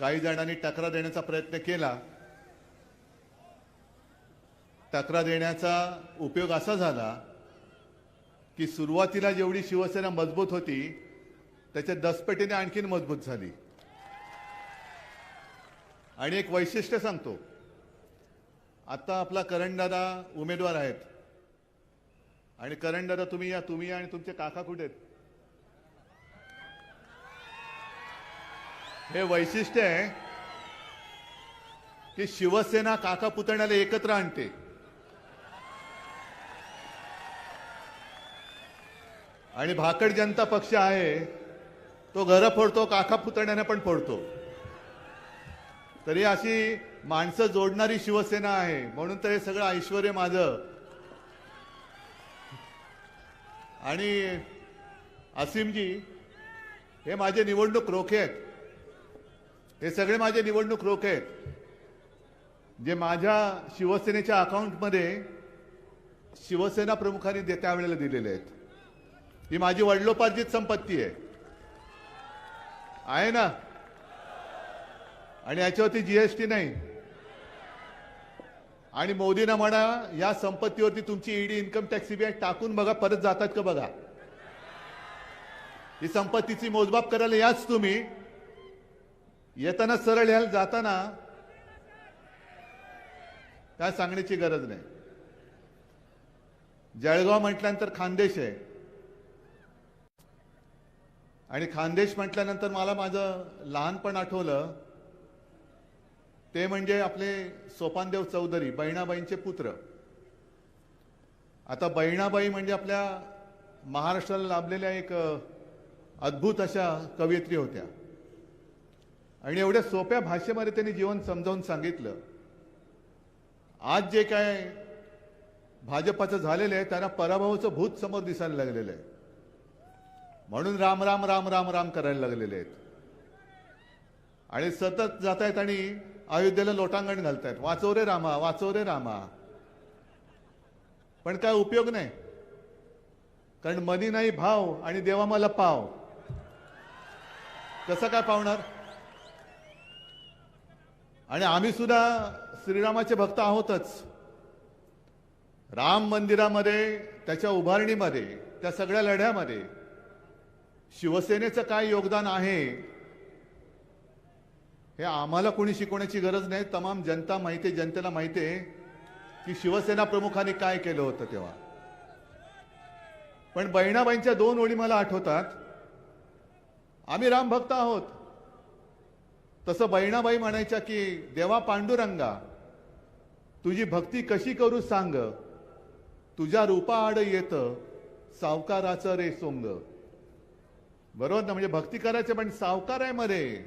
काही जणांनी तक्रार देण्याचा प्रयत्न केला. तक्रार देण्याचा उपयोग असा झाला की सुरुवातीला जेवढी शिवसेना मजबूत होती त्याच्या दसपेटीने आणखीन मजबूत झाली. आणि एक वैशिष्ट्य सांगतो. आता आपला करणदादा उमेदवार आहेत. आणि करणदादा तुम्ही या तुम्ही या आणि तुमचे काका कुठे आहेत? हे वैशिष्ट्य आहे की शिवसेना काका पुतण्याला एकत्र आणते. आणि भाकड जनता पक्ष आहे तो घर फोडतो काका पुतण्याने पण फोडतो. तरी अशी माणसं जोडणारी शिवसेना आहे म्हणून तर हे सगळं ऐश्वर माझं. आणि असीमजी हे माझे निवडणूक रोखे आहेत. हे सगळे माझे निवडणूक रोखे आहेत. जे माझ्या शिवसेनेच्या अकाउंटमध्ये शिवसेना प्रमुखांनी दे- त्यावेळेला दिलेले आहेत. ही माझी वडिलोपार्जित संपत्ती आहे. आहे ना? आणि याच्यावरती जीएसटी नाही. आणि मोदींना म्हणा या संपत्तीवरती तुमची ईडी इन्कम टॅक्स सीबीआय टाकून बघा परत जातात का बघा? ही संपत्तीची मोजमाप करायला याच तुम्ही. येताना सरळ याल जाताना काय सांगण्याची गरज नाही. जळगाव म्हटल्यानंतर खानदेश आहे. आणि खानदेश म्हटल्यानंतर मला माझं लहानपण आठवलं. ते म्हणजे आपले सोपानदेव चौधरी बहिणाबाईंचे पुत्र. आता बहिणाबाई म्हणजे आपल्या महाराष्ट्राला लाभलेल्या एक अद्भुत अशा कवयित्री होत्या. आणि एवढ्या सोप्या भाषेमध्ये त्यांनी जीवन समजावून सांगितलं. आज जे काय भाजपाचं झालेलं आहे त्यांना पराभवाचं भूत समोर दिसायला लागलेलं आहे. म्हणून राम राम राम राम राम करायला लागलेले आहेत. आणि सतत जात आहेत आणि अयोध्येला लोटांगण घालतायत. वाचव रे रामा वाचव रे रामा. पण काय उपयोग नाही. कारण मनी नाही भाव आणि देवा मला पाव. कसं काय पावणार? आणि आम्ही सुद्धा श्रीरामाचे भक्त आहोतच. राम मंदिरामध्ये त्याच्या उभारणीमध्ये त्या सगळ्या लढ्यामध्ये शिवसेनेचं काय योगदान आहे हे आम्हाला कोणी शिकवण्याची गरज नाही. तमाम जनता माहिती आहे जनतेला माहिती आहे की शिवसेना प्रमुखांनी काय केलं होतं तेव्हा. पण बहिणाबाईंच्या दोन ओळी मला आठवतात. आम्ही राम भक्त आहोत. तसं बहिणाबाई म्हणायच्या की देवा पांडुरंगा तुझी भक्ती कशी करू सांग? तुझ्या रूपाआड येत सावकाराचं रे सोंग. बरोबर ना? म्हणजे भक्ती करायचे पण सावकार आहे मध्ये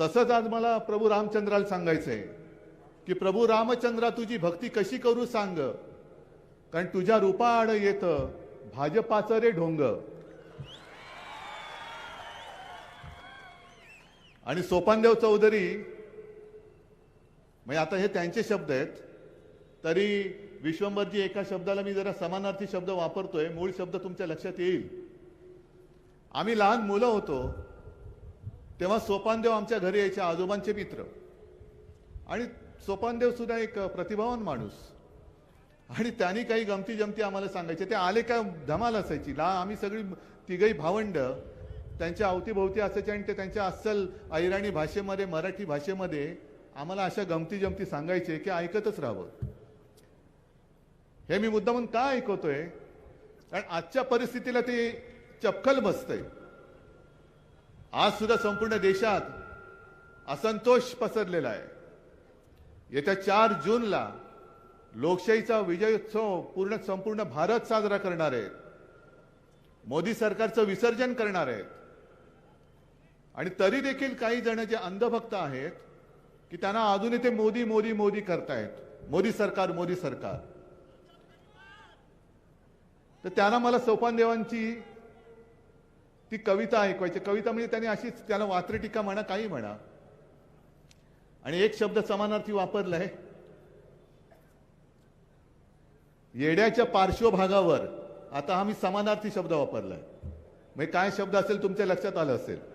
तसंच आज मला प्रभू रामचंद्राला सांगायचंय की प्रभू रामचंद्रा तुझी भक्ती कशी करू सांग? कारण तुझ्या रूपाआड येत भाजपाचं रे ढोंग. आणि सोपानदेव चौधरी म्हणजे आता हे त्यांचे शब्द आहेत तरी विश्वंभरजी एका शब्दाला मी जरा समानार्थी शब्द वापरतोय मूळ शब्द तुमच्या लक्षात येईल. आम्ही लहान मुलं होतो तेव्हा सोपानदेव आमच्या घरी यायचे आजोबांचे मित्र. आणि सोपानदेव सुद्धा एक प्रतिभावान माणूस. आणि त्यांनी काही गमती जमती आम्हाला सांगायचे. ते आले का धमाल असायची. ला आम्ही सगळी तिघही भावंड त्यांच्या अवतीभोवती असायचे आणि ते त्यांच्या अस्सल अहिराणी भाषेमध्ये मराठी भाषेमध्ये आम्हाला अशा गमती जमती सांगायचे की ऐकतच राहावं. हे मी मुद्दामून का ऐकवतोय? कारण आजच्या परिस्थितीला ते चपखल बसतंय. आज सुद्धा संपूर्ण देशात असंतोष पसरलेला आहे. येत्या चार जूनला लोकशाहीचा विजयोत्सव पूर्ण संपूर्ण भारत साजरा करणार आहेत. मोदी सरकारचं विसर्जन करणार आहेत. आणि तरी देखील काही जण जे अंधभक्त आहेत की त्यांना अजूनही ते मोदी मोदी मोदी करतायत. मोदी सरकार मोदी सरकार. तर त्यांना मला सोपानदेवांची ती कविता ऐकवायची. कविता म्हणजे त्यांनी अशीच त्याला वात्र टीका म्हणा काही म्हणा. आणि एक शब्द समानार्थी वापरलाय. येड्याच्या पार्श्वभागावर आता आम्ही समानार्थी शब्द वापरलाय. म्हणजे काय शब्द असेल तुमच्या लक्षात आलं असेल.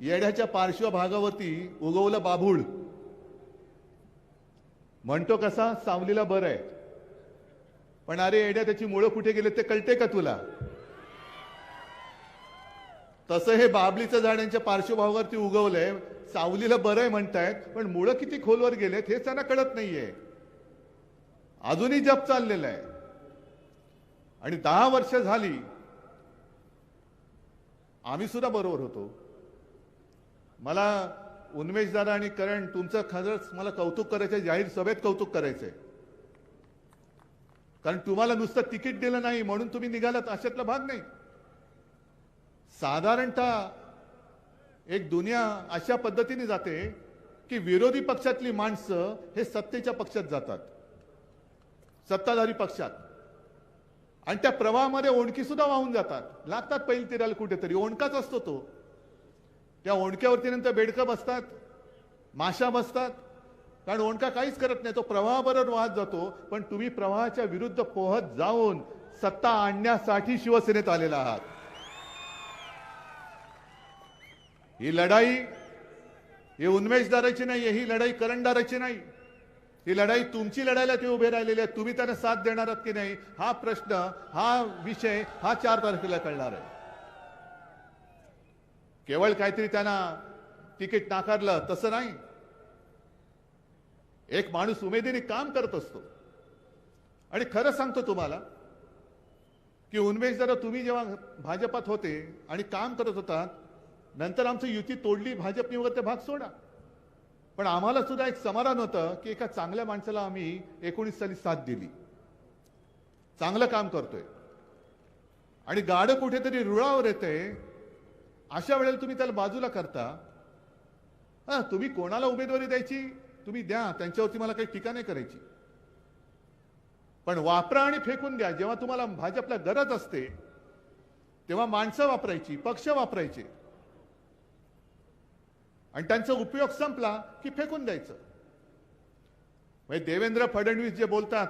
येड्याच्या पार्श्वभागावरती उगवलं बाभूळ. म्हणतो कसा? सावलीला बरं आहे. पण अरे येड्या त्याची मुळं कुठे गेले ते कळते का तुला? तसं हे बाबलीचं झाडांच्या पार्श्वभागावरती उगवलंय. सावलीला बरं आहे म्हणतायत पण मुळं किती खोलवर गेलेत हेच त्यांना कळत नाहीये. अजूनही जप चाललेला आहे. आणि दहा वर्ष झाली आम्ही सुद्धा बरोबर होतो. मला उन्मेष दादा आणि करण तुमचं खरंच मला कौतुक करायचंय जाहीर सभेत कौतुक करायचंय. कारण तुम्हाला नुसतं तिकीट दिलं नाही म्हणून तुम्ही निघालात अशातला भाग नाही. साधारणतः एक दुनिया अशा पद्धतीने जाते की विरोधी पक्षातली माणसं हे सत्तेच्या पक्षात जातात. सत्ताधारी पक्षात. आणि त्या प्रवाहामध्ये ओणकी सुद्धा वाहून जातात. लागतात पहिली तिराला कुठेतरी ओणकाच असतो तो. त्या ओंडक्यावरती नंतर बेडकं बसतात माशा बसतात. कारण ओणका काहीच करत नाही तो प्रवाहाबरोबर वाहत जातो पण तुम्ही प्रवाहाच्या विरुद्ध पोहत जाऊन सत्ता आणण्यासाठी शिवसेनेत आलेला आहात. ही लढाई ही उन्मेषदाराची नाही ही लढाई करंडदाराची नाही. ही लढाई तुमची लढायला ते उभे राहिलेले आहेत तुम्ही त्यांना साथ देणार आहात की नाही हा प्रश्न हा विषय हा चार तारखेला कळणार आहे. केवळ काहीतरी त्यांना तिकीट नाकारलं तसं नाही. एक माणूस उमेदीने काम करत असतो. आणि खरं सांगतो तुम्हाला की उन्मेश जरा तुम्ही जेव्हा भाजपात होते आणि काम करत होतात नंतर आमची युती तोडली भाजपने वगैरे ते भाग सोडा. पण आम्हाला सुद्धा एक समाधान होतं की एका चांगल्या माणसाला आम्ही एकोणीस साली साथ दिली. चांगलं काम करतोय. आणि गाडं कुठेतरी रुळावर येते अशा वेळेला तुम्ही त्याला बाजूला करता. हा तुम्ही कोणाला उमेदवारी द्यायची? तुम्ही द्या त्यांच्यावरती मला काही टीका नाही करायची. पण वापरा आणि फेकून द्या. जेव्हा तुम्हाला भाजपला गरज असते तेव्हा माणसं वापरायची पक्ष वापरायचे. आणि त्यांचा उपयोग संपला की फेकून द्यायचं. म्हणजे देवेंद्र फडणवीस जे बोलतात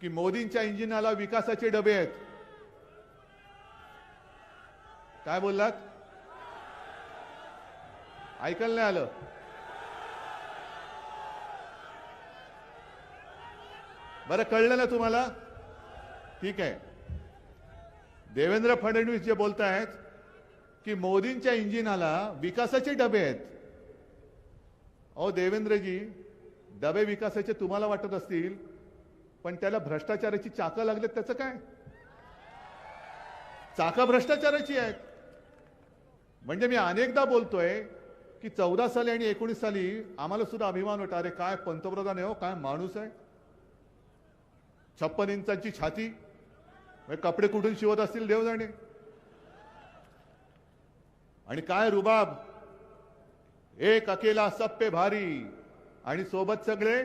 की मोदींच्या इंजिनाला विकासाचे डबे आहेत काय बोललात? ऐकायला नाही आलं. बरं कळलं ना तुम्हाला? ठीक आहे. देवेंद्र फडणवीस जे बोलतायत की मोदींच्या इंजिनाला विकासाचे डबे आहेत. अहो देवेंद्रजी डबे विकासाचे तुम्हाला वाटत असतील पण त्याला भ्रष्टाचाराची चाकं लागलेत त्याचं काय? चाकं भ्रष्टाचाराची आहेत. म्हणजे मी अनेकदा बोलतोय की चौदा साली आणि एकोणीस साली आम्हाला सुद्धा अभिमान होता अरे काय पंतप्रधान आहे हो काय माणूस आहे? छप्पन इंचांची छाती. कपडे कुठून शिवत असतील देव जाणे आणि काय रुबाब? एक अकेला सप्पे भारी. आणि सोबत सगळे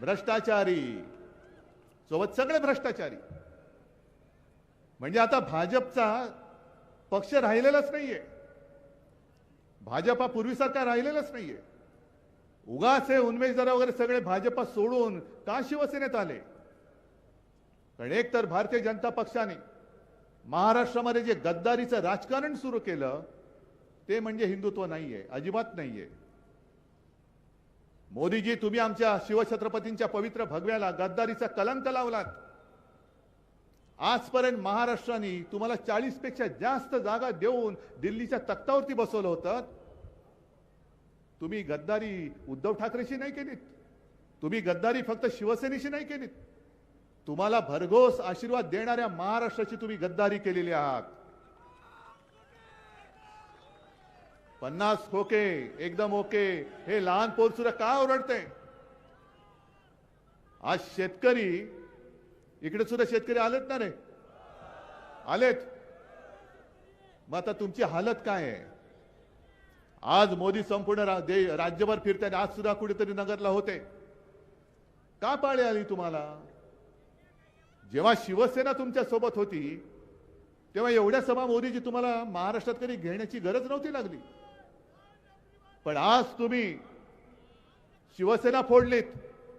भ्रष्टाचारी. सोबत सगळे भ्रष्टाचारी. म्हणजे आता भाजपचा पक्ष राहिलेलाच नाहीये. भाजपा पूर्वीसारखा राहिलेलाच नाहीये. उगाच हे उन्मेष वगैरे सगळे भाजपा सोडून का शिवसेनेत आले? कारण एक तर भारतीय जनता पक्षाने महाराष्ट्रामध्ये जे गद्दारीचं राजकारण सुरू केलं ते म्हणजे हिंदुत्व नाहीये अजिबात नाहीये. मोदीजी तुम्ही आमच्या शिवछत्रपतींच्या पवित्र भगव्याला गद्दारीचा कलंक लावलात. आजपर्यंत महाराष्ट्राने तुम्हाला चाळीसपेक्षा जास्त जागा देऊन दिल्लीच्या तख्तावरती बसवलं होतं. तुम्ही गद्दारी उद्धव ठाकरेशी नाही केलीत. तुम्ही गद्दारी फक्त शिवसेनेशी नाही केलीत. तुम्हाला भरघोस आशीर्वाद देणाऱ्या महाराष्ट्राची तुम्ही गद्दारी केलेली आहात. पन्नास खोके एकदम ओके हे लहान पोर का ओरडते आज शेतकरी इकडे सुद्धा शेतकरी आलेत ना रे? आलेत. मग आता तुमची हालत काय आहे? आज मोदी संपूर्ण राज्यभर फिरताय आज सुद्धा कुठेतरी नगरला होते. का पाळी आली तुम्हाला? जेव्हा शिवसेना तुमच्यासोबत होती तेव्हा एवढ्या सभा मोदीजी तुम्हाला महाराष्ट्रात कधी घेण्याची गरज नव्हती लागली. पण आज तुम्ही शिवसेना फोडलीत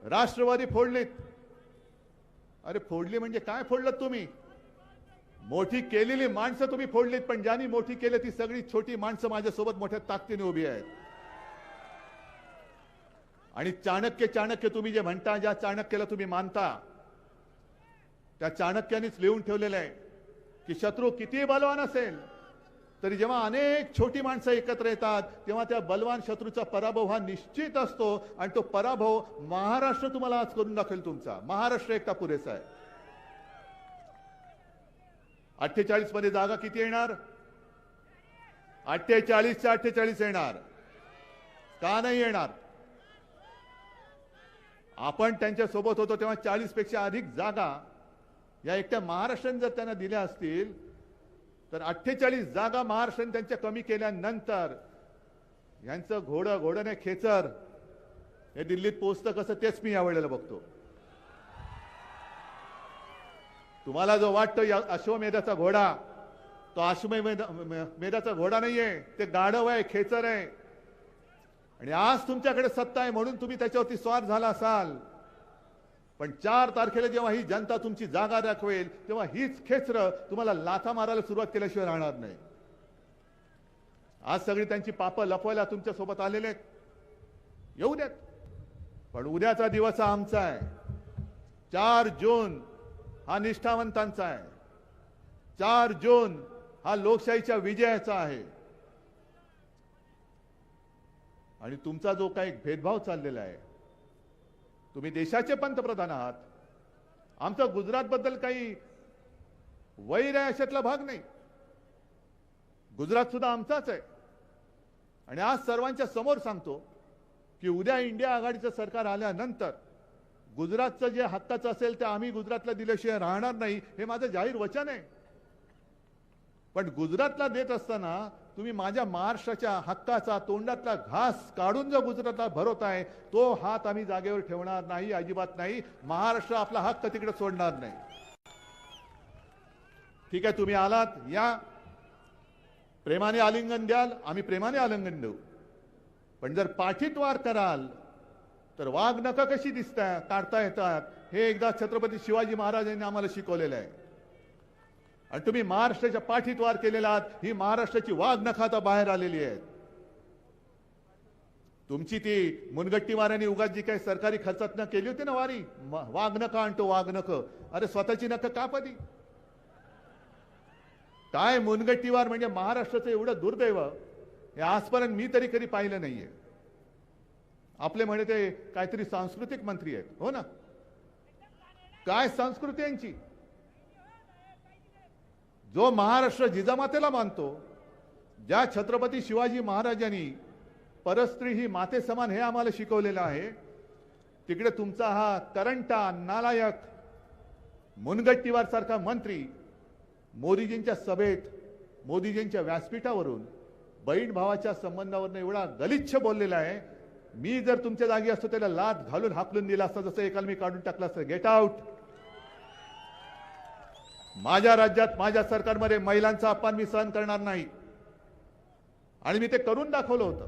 राष्ट्रवादी फोडलीत अरे फोडली म्हणजे काय फोडलं तुम्ही? मोठी केलेली माणसं तुम्ही फोडलीत पण ज्यांनी मोठी केली ती सगळी छोटी माणसं माझ्यासोबत मोठ्या ताकदीने उभी आहेत. आणि चाणक्य चाणक्य तुम्ही जे म्हणता ज्या चाणक्याला तुम्ही मानता त्या चाणक्यानेच लिहून ठेवलेलं आहे की शत्रू किती बलवान असेल तरी जेव्हा अनेक छोटी माणसं एकत्र येतात तेव्हा त्या बलवान शत्रूचा पराभव हा निश्चित असतो आणि तो पराभव महाराष्ट्र तुम्हाला आज करून दाखवेल तुमचा. महाराष्ट्र एकटा पुरेसा आहे. अठ्ठेचाळीसमध्ये जागा किती येणार? अठ्ठेचाळीसच्या अठ्ठेचाळीस येणार. का नाही येणार? आपण त्यांच्यासोबत होतो तेव्हा चाळीसपेक्षा अधिक जागा या एकट्या महाराष्ट्राने जर त्यांना दिल्या असतील तर अठ्ठेचाळीस जागा महाराष्ट्राने त्यांच्या कमी केल्यानंतर यांचं घोडं घोडं नाही खेचर. हे दिल्लीत पोचतं कसं तेच मी यावेळेला बघतो. तुम्हाला जो वाटतो या अश्वमेधाचा घोडा तो अश्वमेध मेधाचा घोडा नाहीये ते गाढव आहे खेचर आहे. आणि आज तुमच्याकडे सत्ता आहे म्हणून तुम्ही त्याच्यावरती स्वार झाला असाल. पण चार तारखेला जेव्हा ही जनता तुमची जागा दाखवेल तेव्हा हीच खेचर तुम्हाला लाथा मारायला सुरुवात केल्याशिवाय राहणार नाही. आज सगळी त्यांची पापं लपवायला तुमच्यासोबत आलेले आहेत. येऊ द्यात पण उद्याचा दिवस हा आमचा आहे. चार जून हा निष्ठावंतांचा आहे. चार जून हा लोकशाहीच्या विजयाचा आहे. आणि तुमचा जो काही भेदभाव चाललेला आहे तुम्ही देशाचे पंतप्रधान आहात. आमचं गुजरात बद्दल काही वैर आहे अशातला भाग नाही. गुजरात सुद्धा आमचाच आहे. आणि आज सर्वांच्या समोर सांगतो की उद्या इंडिया आघाडीचं सरकार आल्यानंतर गुजरातचं जे हक्काचं असेल ते आम्ही गुजरातला दिल्याशिवाय राहणार नाही हे माझं जाहीर वचन आहे. पण गुजरातला देत असताना तुम्ही माझ्या महाराष्ट्राच्या हक्काचा तोंडातला घास काढून जो गुजरातला भरवताय तो हात आम्ही जागेवर ठेवणार नाही अजिबात नाही. महाराष्ट्र आपला हक्क तिकडे सोडणार नाही. ठीक आहे तुम्ही आलात या. प्रेमाने आलिंगन द्याल आम्ही प्रेमाने आलिंगन देऊ. पण जर पाठीत वार कराल तर वाघ नका कशी दिसतात काढता येतात? हे एकदा छत्रपती शिवाजी महाराजांनी आम्हाला शिकवलेलं आहे. आणि तुम्ही महाराष्ट्राच्या पाठीत वार केलेला आहात ही महाराष्ट्राची वाघ नखाता बाहेर आलेली आहेत. तुमची ती मुनगट्टीवाऱ्यानी उगाच जी काही सरकारी खर्चात न केली होती ना वारी वाघ नका आणतो वाघ नख अरे स्वतःची नख का पदी काय मुनगट्टीवार म्हणजे महाराष्ट्राचं एवढं दुर्दैव? हे आजपर्यंत मी तरी कधी पाहिलं नाहीये. आपले म्हणे ते काहीतरी सांस्कृतिक मंत्री आहेत हो ना? काय संस्कृती यांची? जो महाराष्ट्र जिजामातेला मानतो ज्या छत्रपती शिवाजी महाराजांनी परस्त्री ही माते समान हे आम्हाला शिकवलेलं आहे तिकडे तुमचा हा करंटा नालायक मुनगट्टीवार सारखा मंत्री मोदीजींच्या सभेत मोदीजींच्या व्यासपीठावरून बहीण भावाच्या संबंधावरनं एवढा गलिच्छ बोललेला आहे. मी जर तुमच्या जागी असतो त्याला लात घालून हाकलून दिला असता जसं एकाला मी काढून टाकला असतं. गेट आउट माझ्या राज्यात माझ्या सरकारमध्ये महिलांचा अपमान मी सहन करणार नाही. आणि मी ते करून दाखवलं होतं.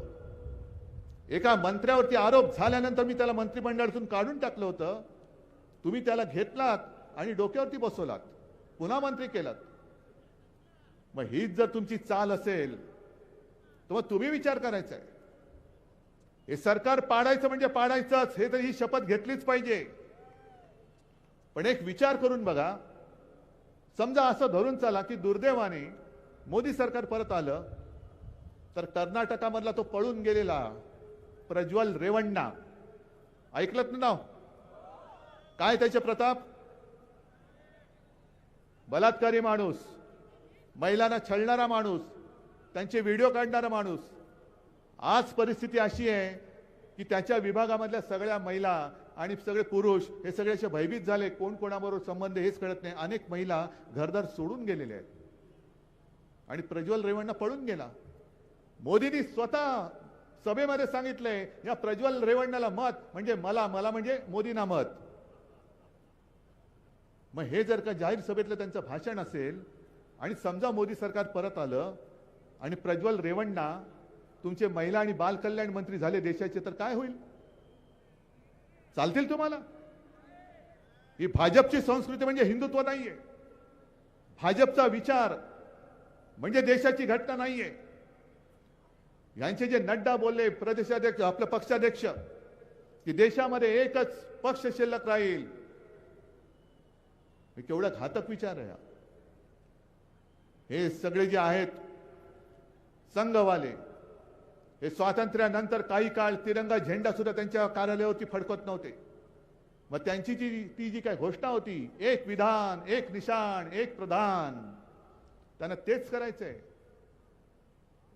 एका मंत्र्यावरती आरोप झाल्यानंतर मी त्याला मंत्रिमंडळातून काढून टाकलं होतं. तुम्ही त्याला घेतलात आणि डोक्यावरती बसवलात. पुन्हा मंत्री केलात. मग हीच जर तुमची चाल असेल तर मग तुम्ही विचार करायचा आहे हे सरकार पाडायचं म्हणजे पाडायचंच हे तर ही शपथ घेतलीच पाहिजे. पण एक विचार करून बघा समजा असं धरून चला की दुर्दैवाने मोदी सरकार परत आलं तर कर्नाटकामधला तो पळून गेलेला प्रज्वल रेवण्णा. ऐकलत ना नाव? काय त्याचे प्रताप? बलात्कारी माणूस महिलांना छळणारा माणूस त्यांचे व्हिडिओ काढणारा माणूस. आज परिस्थिती अशी आहे की त्याच्या विभागामधल्या सगळ्या महिला आणि सगळे पुरुष हे सगळे असे भयभीत झाले कोण कोणाबरोबर संबंध हेच कळत नाही. अनेक महिला घरदार सोडून गेलेले आहेत. आणि प्रज्वल रेवण्णा पळून गेला. मोदींनी स्वतः सभेमध्ये सांगितलंय या प्रज्वल रेवण्णाला मत म्हणजे मला मला म्हणजे मोदींना मत. मग हे जर का जाहीर सभेतलं त्यांचं भाषण असेल आणि समजा मोदी सरकार परत आलं आणि प्रज्वल रेवण्णा तुमचे महिला आणि बाल कल्याण मंत्री झाले देशाचे तर काय होईल? चालतील तुम्हाला? ही भाजपची संस्कृती म्हणजे हिंदुत्व नाहीये. भाजपचा विचार म्हणजे देशाची घटना नाहीये. यांचे जे नड्डा बोलले प्रदेशाध्यक्ष आपलं पक्षाध्यक्ष की देशामध्ये एकच पक्ष शिल्लक राहील. हे केवढा घातक विचार आहे हे. सगळे जे आहेत संघवाले हे स्वातंत्र्यानंतर काही काळ तिरंगा झेंडा सुद्धा त्यांच्या कार्यालयावरती फडकत नव्हते. मग त्यांची जी ती जी काय घोषणा होती एक विधान एक निशाण एक प्रधान त्यांना तेच करायचंय.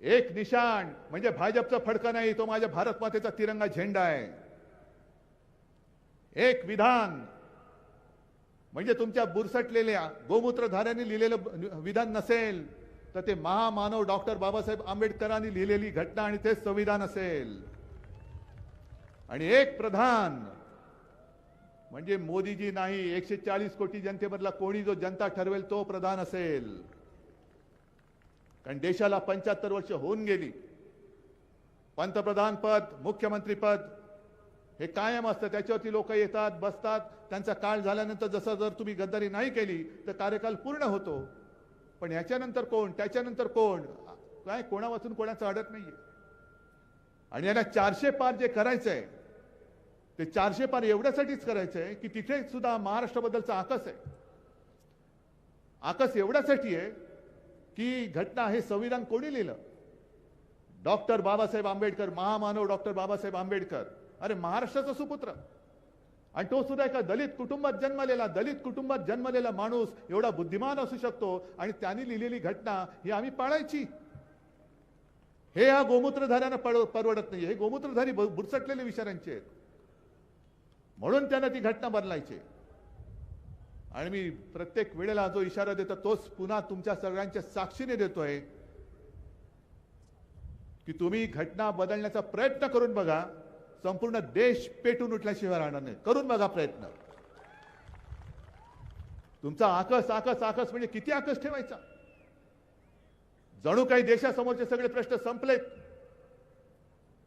एक निशाण म्हणजे भाजपचा फडका नाही तो माझ्या भारत मातेचा तिरंगा झेंडा आहे. एक विधान म्हणजे तुमच्या बुरसटलेल्या गोमूत्रधाऱ्यांनी लिहिलेलं विधान नसेल तर ते महामानव डॉक्टर बाबासाहेब आंबेडकरांनी लिहिलेली घटना आणि तेच संविधान असेल. आणि एक प्रधान म्हणजे मोदीजी नाही एकशे चाळीस कोटी जनतेमधला कोणी जो जनता ठरवेल तो प्रधान असेल. कारण देशाला पंच्याहत्तर वर्ष होऊन गेली. पंतप्रधान पद मुख्यमंत्री पद हे कायम असतं. त्याच्यावरती लोक येतात बसतात. त्यांचा काळ झाल्यानंतर जसं जर तुम्ही गद्दारी नाही केली तर कार्यकाल पूर्ण होतो. पण ह्याच्यानंतर कोण? त्याच्यानंतर कोण? काय? कोणापासून कोणाचं अडत नाहीये. आणि यांना चारशे पार जे करायचंय ते चारशे पार एवढ्यासाठीच करायचंय की तिथे सुद्धा महाराष्ट्राबद्दलचा आकस आहे. आकस एवढ्यासाठी आहे की घटना हे संविधान कोणी लिहिलं? डॉक्टर बाबासाहेब आंबेडकर महामानव डॉक्टर बाबासाहेब आंबेडकर. अरे महाराष्ट्राचा सुपुत्र. आणि तो सुद्धा एका दलित कुटुंबात जन्मलेला दलित कुटुंबात जन्मलेला माणूस एवढा बुद्धिमान असू शकतो आणि त्यांनी लिहिलेली घटना ही आम्ही पाळायची. हे या गोमूत्रधाऱ्यांना पड- परवडत नाही हे गोमूत्रधारी बुरसटलेले विचारांचे आहेत. म्हणून त्यांना ती घटना बदलायची. आणि मी प्रत्येक वेळेला जो इशारा देतो तोच पुन्हा तुमच्या सगळ्यांच्या साक्षीने देतोय की तुम्ही घटना बदलण्याचा प्रयत्न करून बघा. संपूर्ण देश पेटून उठल्याशिवाय राहणार नाही. करून बघा प्रयत्न. तुमचा आकस आकस आकस म्हणजे किती आकस ठेवायचा? जणू काही देशासमोरचे सगळे प्रश्न संपलेत.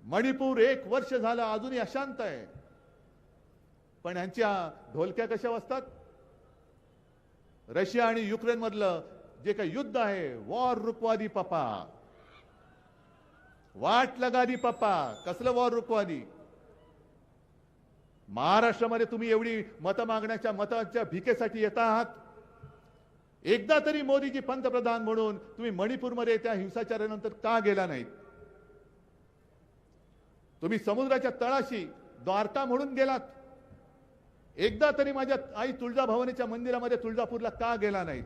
मणिपूर एक वर्ष झालं अजूनही अशांत आहे. पण यांच्या ढोलक्या कशा वाजतात? रशिया आणि युक्रेन मधलं जे काही युद्ध आहे वॉर रुकवादी पप्पा वाट लगादी पप्पा कसलं वॉर रुकवादी? महाराष्ट्रामध्ये तुम्ही एवढी मतं मागण्याच्या मताच्या भिकेसाठी येत आहात? एकदा तरी मोदीजी पंतप्रधान म्हणून तुम्ही मणिपूरमध्ये त्या हिंसाचारानंतर का गेला नाहीत? तुम्ही समुद्राच्या तळाशी द्वारका म्हणून गेलात. एकदा तरी माझ्या आई तुळजाभवानीच्या मंदिरामध्ये तुळजापूरला का गेला नाहीत?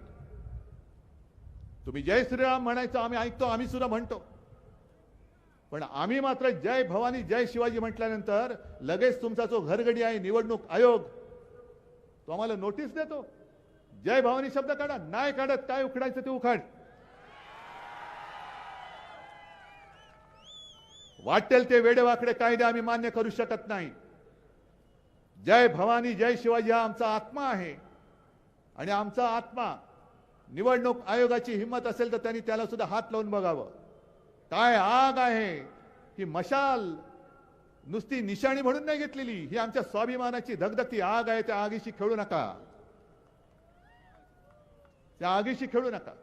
तुम्ही जय श्रीराम म्हणायचं आम्ही ऐकतो आम्ही सुद्धा म्हणतो. पण आम्ही मात्र जय भवानी जय शिवाजी म्हटल्यानंतर लगेच तुमचा जो घरगडी आहे निवडणूक आयोग तो आम्हाला नोटीस देतो. जय भवानी शब्द काढा नाही काढत काय उखडायचं ते उखाड. वाटेल ते वेडेवाकडे कायदे आम्ही मान्य करू शकत नाही. जय भवानी जय शिवाजी हा आमचा आत्मा आहे. आणि आमचा आत्मा निवडणूक आयोगाची हिंमत असेल तर त्यांनी त्याला सुद्धा हात लावून बघावं. काय आग आहे? ही मशाल नुसती निशाणी म्हणून नाही घेतलेली. ही आमच्या स्वाभिमानाची धगधगती आग आहे. त्या आगीशी खेळू नका. त्या आगीशी खेळू नका.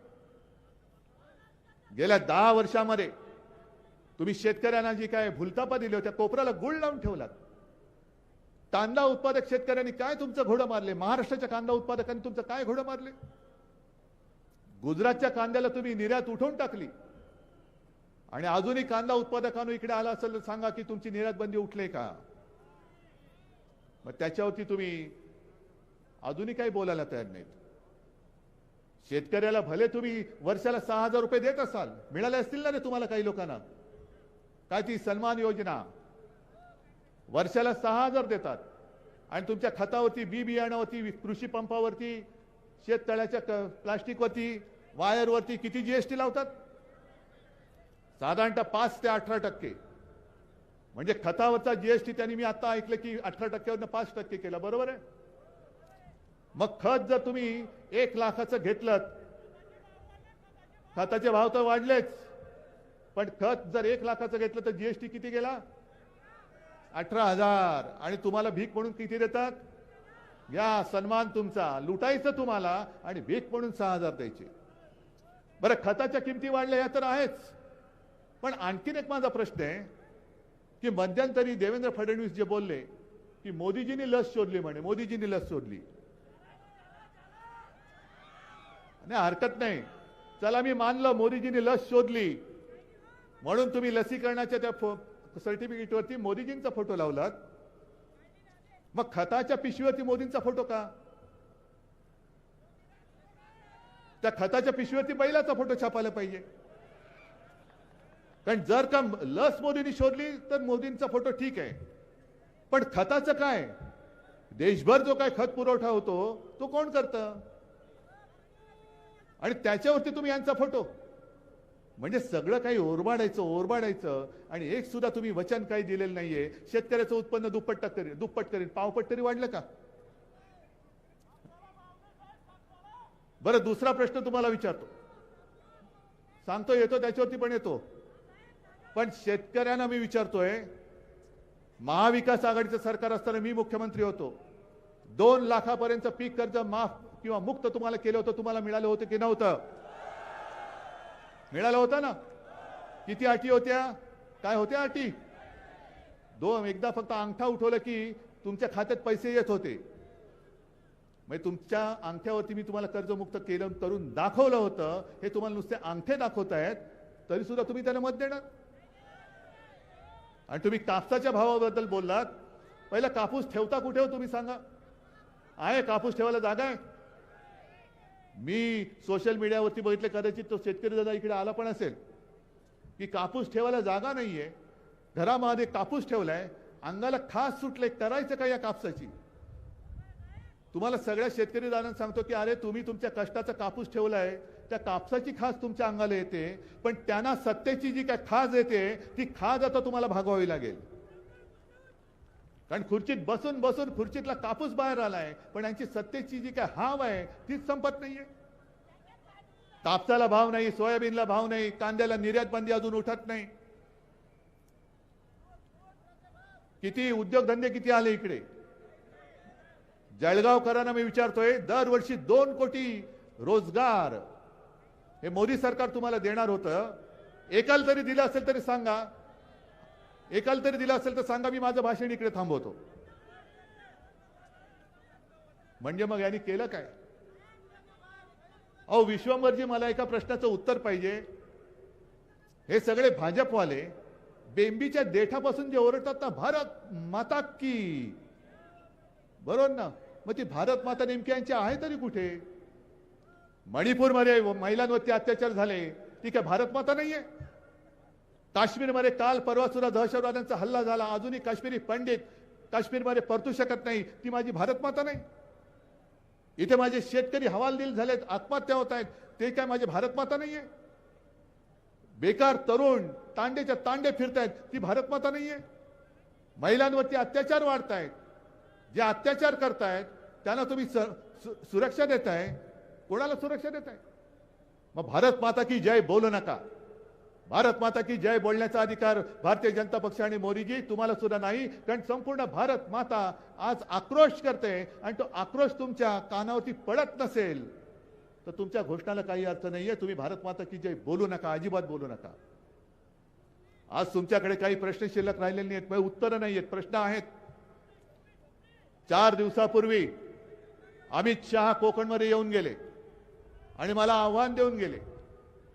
गेल्या दहा वर्षामध्ये तुम्ही शेतकऱ्यांना जी काय भुलतापा दिली होत्या कोपऱ्याला गुळ लावून ठेवलात. कांदा उत्पादक शेतकऱ्यांनी काय तुमचं घोडं मारले? महाराष्ट्राच्या कांदा उत्पादकांनी तुमचं काय घोडं मारले? गुजरातच्या कांद्याला तुम्ही निर्यात उठवून टाकली. आणि अजूनही कांदा उत्पादकांनो इकडे आला असेल तर सांगा की तुमची निर्यात बंदी उठले का? मग त्याच्यावरती तुम्ही अजूनही काही बोलायला तयार नाहीत. शेतकऱ्याला भले तुम्ही वर्षाला सहा हजार रुपये देत असाल मिळाले असतील ना रे तुम्हाला काही लोकांना? काय ती सन्मान योजना? वर्षाला सहा हजार देतात आणि तुमच्या खतावरती बी बियाणावरती कृषी पंपावरती शेततळ्याच्या प्लास्टिकवरती वायरवरती किती जीएसटी लावतात? साधारणतः पाच ते अठरा टक्के. म्हणजे खतावरचा जीएसटी त्यांनी मी आता ऐकलं की अठरा टक्क्यावरनं पाच टक्के केला. बरोबर आहे? मग खत जर तुम्ही एक लाखाचं घेतलं खताचे भाव तर वाढलेच. पण खत जर एक लाखाचं घेतलं तर जीएसटी किती गेला? अठरा हजार. आणि तुम्हाला भीक म्हणून किती देतात? या सन्मान तुमचा. लुटायचं तुम्हाला आणि भीक म्हणून सहा हजार द्यायचे. बरं खताच्या किमती वाढल्या या तर आहेच. पण आणखीन एक माझा प्रश्न आहे की मध्यंतरी देवेंद्र फडणवीस जे बोलले की मोदीजींनी लस शोधली म्हणे मोदीजींनी लस शोधली. नाही हरकत नाही. चला मी मानलं मोदीजींनी लस शोधली. म्हणून तुम्ही लसीकरणाच्या त्या सर्टिफिकेटवरती मोदीजींचा फोटो लावलात. मग खताच्या पिशवीवरती मोदींचा फोटो का? त्या खताच्या पिशवीवरती बैलाचा फोटो छापायला पाहिजे. कारण जर का लस मोदींनी शोधली तर मोदींचा फोटो ठीक आहे. पण खताचं काय? देशभर जो काय खत पुरवठा होतो तो कोण करतं? आणि त्याच्यावरती तुम्ही यांचा फोटो. म्हणजे सगळं काही ओरबाडायचं ओरबाडायचं आणि एक सुद्धा तुम्ही वचन काही दिलेलं नाहीये. शेतकऱ्याचं उत्पन्न दुप्पट करीन दुप्पट करीन. पावपट तरी वाढलं का? बरं दुसरा प्रश्न तुम्हाला विचारतो. सांगतो येतो त्याच्यावरती पण येतो. पण शेतकऱ्यांना मी विचारतोय महाविकास आघाडीचं सरकार असताना मी मुख्यमंत्री होतो. दोन लाखापर्यंत पीक कर्ज माफ किंवा मुक्त तुम्हाला केलं होतं तुम्हाला मिळालं होतं की नव्हतं? मिळालं होतं ना? किती अटी होत्या? काय होत्या अटी दोन एकदा फक्त अंगठा उठवलं की तुमच्या खात्यात पैसे येत होते. म्हणजे तुमच्या अंगठ्यावरती मी तुम्हाला कर्जमुक्त केलं करून दाखवलं होतं हे तुम्हाला नुसते अंगठे दाखवत आहेत तरी सुद्धा तुम्ही त्याला मत देणार? आणि तुम्ही कापसाच्या भावाबद्दल बोललात पहिला कापूस ठेवता कुठे हो तुम्ही सांगा? आहे कापूस ठेवायला जागा आहे. मी सोशल मीडियावरती बघितले कदाचित तो शेतकरी दादा इकडे आला पण असेल की कापूस ठेवायला जागा नाहीये घरामध्ये कापूस ठेवलाय अंगाला खास सुटले करायचं का या कापसाची? तुम्हाला सगळ्या शेतकरी दादांना सांगतो की अरे तुम्ही तुमच्या कष्टाचा कापूस ठेवलाय त्या कापसाची खास तुमच्या अंगाला येते पण त्यांना सत्तेची जी काय खाज येते ती खाज आता तुम्हाला भागवावी लागेल. कारण खुर्चीत बसून बसून खुर्चीतला कापूस बाहेर आलाय पण यांची सत्तेची जी काय हाव आहे तीच संपत नाहीये. कापसाला भाव नाही सोयाबीनला भाव नाही कांद्याला निर्यात बंदी अजून उठत नाही. किती उद्योगधंदे किती आले इकडे. जळगावकरांना मी विचारतोय दरवर्षी दोन कोटी रोजगार हे मोदी सरकार तुम्हाला देणार होतं. एकाल तरी दिलं असेल तरी सांगा. एकाल तरी दिलं असेल तर सांगा मी माझं भाषण इकडे थांबवतो. म्हणजे मग यांनी केलं काय? अहो विश्वंभरजी मला एका प्रश्नाचं उत्तर पाहिजे. हे सगळे भाजपवाले बेंबीच्या देठापासून जे ओरडतात ना भारत माता की. बरोबर ना? मग ती भारत माता नेमक्यांची आहे तरी कुठे? मणिपूरमध्ये महिलांवरती अत्याचार झाले ती काय भारत माता नाहीये? काश्मीरमध्ये काल परवा सुद्धा दहशतवाद्यांचा हल्ला झाला. अजूनही काश्मीरी पंडित काश्मीरमध्ये परतू शकत नाही. ती माझी भारत माता नाही. इथे माझे शेतकरी हवालदिल झालेत आत्महत्या होत आहेत. ते काय माझे भारत माता नाहीये? बेकार तरुण तांडेच्या तांडे फिरतायत ती भारत माता नाहीये? महिलांवरती अत्याचार वाढतायत. जे अत्याचार करतायत त्यांना तुम्ही स- सु- सुरक्षा देताय कोणाला सुरक्षा देताय मग भारत माता की जय बोलू नका. भारत माता की जय बोलण्याचा अधिकार भारतीय जनता पक्ष आणि मोदीजी तुम्हाला सुद्धा नाही कारण संपूर्ण भारत माता आज आक्रोश करते आणि तो आक्रोश तुमच्या कानावरती पडत नसेल तर तुमच्या घोषणाला काही अर्थ नाहीये. तुम्ही भारत माता की जय बोलू नका अजिबात बोलू नका. आज तुमच्याकडे काही प्रश्न शिल्लक राहिलेले नाहीत म्हणजे उत्तरं नाही आहेत प्रश्न आहेत. चार दिवसापूर्वी अमित शहा कोकणमध्ये येऊन गेले. आणि मला आव्हान देऊन गेले.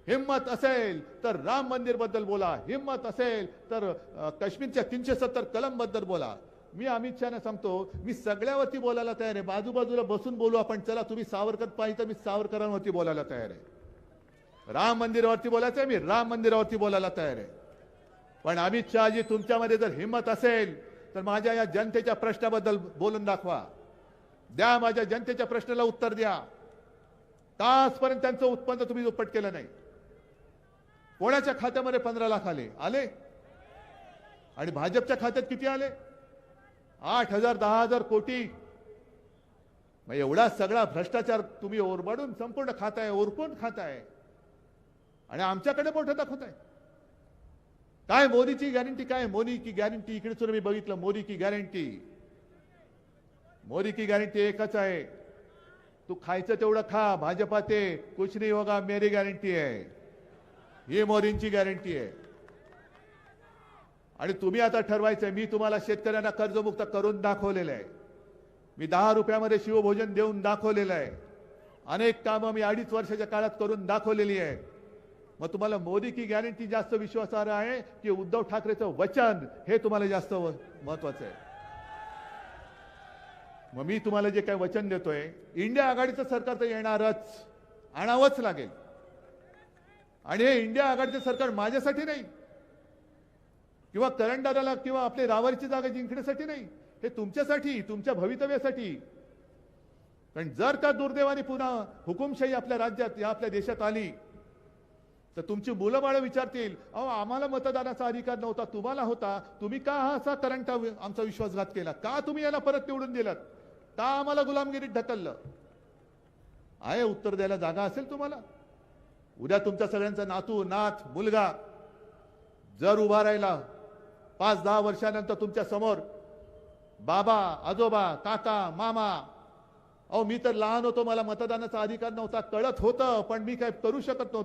हिम्मत असेल तर राम मंदिरबद्दल बोला. हिम्मत असेल तर काश्मीरच्या तीनशे सत्तर कलमबद्दल बोला. मी अमित शहाना सांगतो मी सगळ्यावरती बोलायला तयार आहे. बाजूबाजूला बसून बोलू आपण. चला तुम्ही सावरकर पाहिजे तर मी सावरकरांवरती बोलायला तयार आहे. राम मंदिरावरती बोलायचं आहे मी राम मंदिरावरती बोलायला तयार आहे. पण अमित शहाजी तुमच्यामध्ये जर हिंमत असेल तर माझ्या या जनतेच्या प्रश्नाबद्दल बोलून दाखवा. द्या माझ्या जनतेच्या प्रश्नाला उत्तर द्या. तासपर्यंत त्यांचं उत्पन्न तुम्ही दुप्पट केलं नाही. कोणाच्या खात्यामध्ये पंधरा लाख आले? आले? आणि भाजपच्या खात्यात किती आले? आठ हजार दहा हजार कोटी. मग एवढा सगळा भ्रष्टाचार तुम्ही ओरबाडून संपूर्ण खाताय ओरकून खाताय. आणि आमच्याकडे मोठं दाखवताय. काय मोदीची गॅरंटी काय मोदी की गॅरंटी इकडे सुद्धा मी बघितलं मोदी की गॅरंटी मोदी की गॅरंटी एकच आहे. तू खायचं तेवढं खा भाजपा ते कुछ नाही होगा मेरी गॅरंटी आहे. ही मोदींची गॅरंटी आहे. आणि तुम्ही आता ठरवायचंय मी तुम्हाला शेतकऱ्यांना कर्जमुक्त करून दाखवलेलं आहे. मी दहा रुपयामध्ये शिवभोजन देऊन दाखवलेलं आहे. अनेक कामं मी अडीच वर्षाच्या काळात करून दाखवलेली आहे. मग तुम्हाला मोदी की गॅरंटी जास्त विश्वासार्ह आहे की उद्धव ठाकरेचं वचन हे तुम्हाला जास्त व- महत्वाचं आहे? मग मी तुम्हाला जे काही वचन देतोय इंडिया आघाडीचं सरकार तर येणारच आणावंच लागेल. आणि हे इंडिया आघाडीचं सरकार माझ्यासाठी नाही. किंवा करंडाराला किंवा आपली रावारीची जागा जिंकण्यासाठी नाही. हे तुमच्यासाठी तुमच्या भवितव्यासाठी. कारण जर का दुर्दैवाने पुन्हा हुकुमशाही आपल्या राज्यात या आपल्या देशात आली तर तुमची मुलं बाळं विचारतील अहो आम्हाला मतदानाचा अधिकार नव्हता तुम्हाला होता. तुम्ही का हा असा करंट आमचा विश्वासघात केला? का तुम्ही याला परत निवडून दिलात? का आम्हाला गुलामगिरीत ढकललं. आहे उत्तर द्यायला जागा असेल तुम्हाला? उद्या तुमच्या सगळ्यांचा नातू नाथ मुलगा जर उभा राहिला पाच दहा वर्षानंतर तुमच्यासमोर बाबा आजोबा काका मामा अहो मी तर लहान होतो मला मतदानाचा अधिकार नव्हता कळत होतं पण मी काय करू शकत नव्हतो.